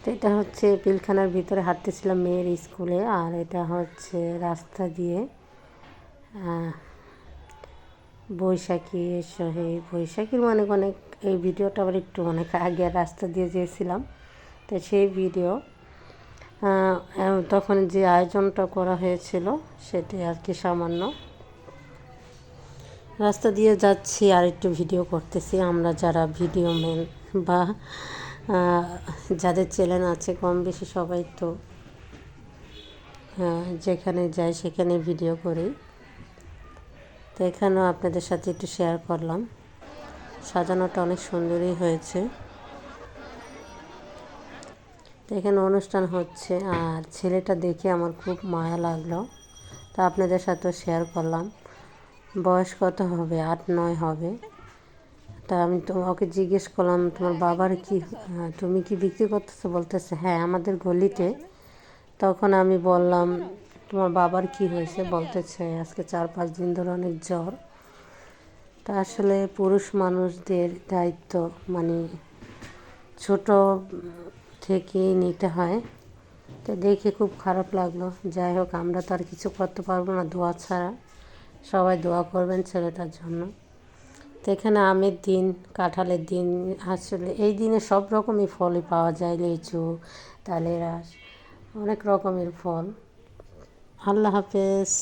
তো এটা হচ্ছে পিলখানার ভিতরে হাঁটতেছিলাম মেয়ের স্কুলে, আর এটা হচ্ছে রাস্তা দিয়ে বৈশাখী শহীদ, বৈশাখীর অনেক অনেক, এই ভিডিওটা আবার একটু অনেক আগে রাস্তা দিয়ে যেয়েছিলাম। তো সেই ভিডিও তখন যে আয়োজনটা করা হয়েছিল সেটি আর কি সামান্য। রাস্তা দিয়ে যাচ্ছি আর একটু ভিডিও করতেছি, আমরা যারা ভিডিও ম্যান বা যাদের চ্যানেল আছে কম বেশি সবাই তো হ্যাঁ যেখানে যাই সেখানে ভিডিও করি। তো এখানেও আপনাদের সাথে একটু শেয়ার করলাম। সাজানোটা অনেক সুন্দরই হয়েছে। তো এখানে অনুষ্ঠান হচ্ছে, আর ছেলেটা দেখে আমার খুব মায়া লাগল। তা আপনাদের সাথেও শেয়ার করলাম। বয়স কত হবে? আট, নয় হবে। তা আমি তোমাকে জিজ্ঞেস করলাম, তোমার বাবার কি তুমি কি বিক্রি করতেছো? বলতেছে হ্যাঁ আমাদের গলিতে। তখন আমি বললাম, তোমার বাবার কি হয়েছে? বলতেছে, আজকে চার পাঁচ দিন ধরে অনেক জ্বর। তা আসলে পুরুষ মানুষদের দায়িত্ব মানে ছোট থেকেই নিতে হয়। তো দেখে খুব খারাপ লাগল। যাই হোক, আমরা তো আর কিছু করতে পারব না, দোয়া ছাড়া। সবাই দোয়া করবেন ছেলেটার জন্য। তো এখানে আমের দিন, কাঁঠালের দিন, আসলে এই দিনে সব রকমই ফলই পাওয়া যায়, লিচু তালের আস অনেক রকমের ফল। আল্লাহ হাফেজ।